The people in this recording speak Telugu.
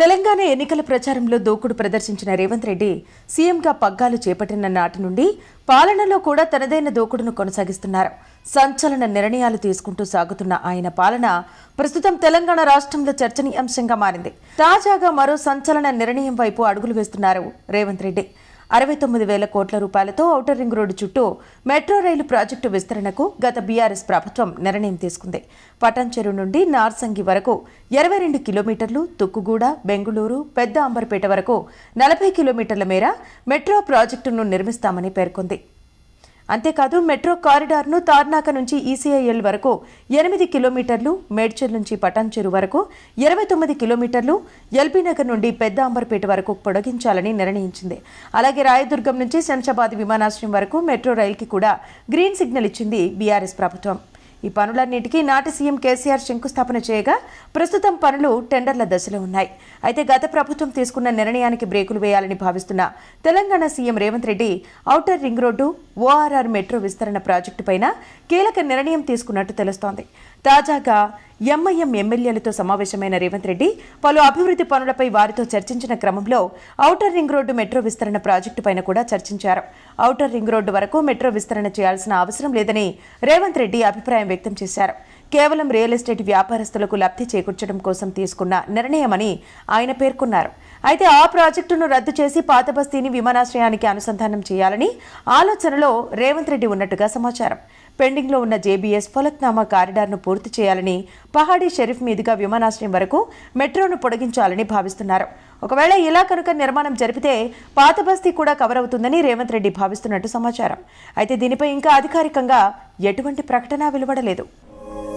తెలంగాణ ఎన్నికల ప్రచారంలో దూకుడు ప్రదర్శించిన రేవంత్ రెడ్డి సీఎంగా పగ్గాలు చేపట్టిన నాటి నుండి పాలనలో కూడా తనదైన దూకుడును కొనసాగిస్తున్నారు. సంచలన నిర్ణయాలు తీసుకుంటూ సాగుతున్న ఆయన పాలన ప్రస్తుతం తెలంగాణ రాష్ట్రంలో చర్చనీయాంశంగా మారింది. తాజాగా మరో సంచలన నిర్ణయం వైపు అడుగులు వేస్తున్నారు రేవంత్ రెడ్డి. అరవై తొమ్మిది వేల కోట్ల రూపాయలతో ఔటర్ రింగ్ రోడ్డు చుట్టూ మెట్రో రైలు ప్రాజెక్టు విస్తరణకు గత బీఆర్ఎస్ ప్రభుత్వం నిర్ణయం తీసుకుంది. పటాన్చెరు నుండి నార్సంగి వరకు ఇరవై రెండు కిలోమీటర్లు తుక్కుగూడ బెంగుళూరు పెద్ద అంబర్పేట వరకు నలభై కిలోమీటర్ల మేర మెట్రో ప్రాజెక్టును నిర్మిస్తామని పేర్కొంది. అంతేకాదు మెట్రో కారిడార్ను తార్నాక నుంచి ఈసీఐఎల్ వరకు ఎనిమిది కిలోమీటర్లు మేడ్చల్ నుంచి పటాన్చెరు వరకు ఇరవై తొమ్మిది కిలోమీటర్లు ఎల్బీ నగర్ నుండి పెద్ద అంబర్పేట వరకు పొడిగించాలని నిర్ణయించింది. అలాగే రాయదుర్గం నుంచి శంషాబాద్ విమానాశ్రయం వరకు మెట్రో రైల్కి కూడా గ్రీన్ సిగ్నల్ ఇచ్చింది బీఆర్ఎస్ ప్రభుత్వం. ఈ పనులన్నింటికీ నాటి సీఎం కేసీఆర్ శంకుస్థాపన చేయగా ప్రస్తుతం పనులు టెండర్ల దశలో ఉన్నాయి. అయితే గత ప్రభుత్వం తీసుకున్న నిర్ణయానికి బ్రేకులు వేయాలని భావిస్తున్న Telangana CM Revanth Reddy outer ring road ORR metro విస్తరణ ప్రాజెక్టుపైన కీలక నిర్ణయం తీసుకున్నట్టు తెలుస్తోంది. తాజాగా ఎంఐఎం ఎమ్మెల్యేలతో సమావేశమైన రేవంత్ రెడ్డి పలు అభివృద్ధి పనులపై వారితో చర్చించిన క్రమంలో ఔటర్ రింగ్ రోడ్డు మెట్రో విస్తరణ ప్రాజెక్టు పైన కూడా చర్చించారు. ఔటర్ రింగ్ రోడ్డు వరకు మెట్రో విస్తరణ చేయాల్సిన అవసరం లేదని రేవంత్ రెడ్డి అభిప్రాయం వ్యక్తం చేశారు. కేవలం రియల్ ఎస్టేట్ వ్యాపారస్తులకు లబ్ధి చేకూర్చడం కోసం తీసుకున్న నిర్ణయమని ఆయన పేర్కొన్నారు. అయితే ఆ ప్రాజెక్టును రద్దు చేసి పాత బస్తీని విమానాశ్రయానికి అనుసంధానం చేయాలని ఆలోచనలో రేవంత్ రెడ్డి ఉన్నట్టుగా సమాచారం. పెండింగ్లో ఉన్న జేబీఎస్ ఫలక్నామా కారిడార్ను పూర్తి చేయాలని పహాడీ షరీఫ్ మీదుగా విమానాశ్రయం వరకు మెట్రోను పొడిగించాలని భావిస్తున్నారు. ఒకవేళ ఇలా కనుక నిర్మాణం జరిపితే పాత బస్తీ కూడా కవర్ అవుతుందని రేవంత్ రెడ్డి భావిస్తున్నట్టు సమాచారం. అయితే దీనిపై ఇంకా అధికారికంగా ఎటువంటి ప్రకటన వెలువడలేదు.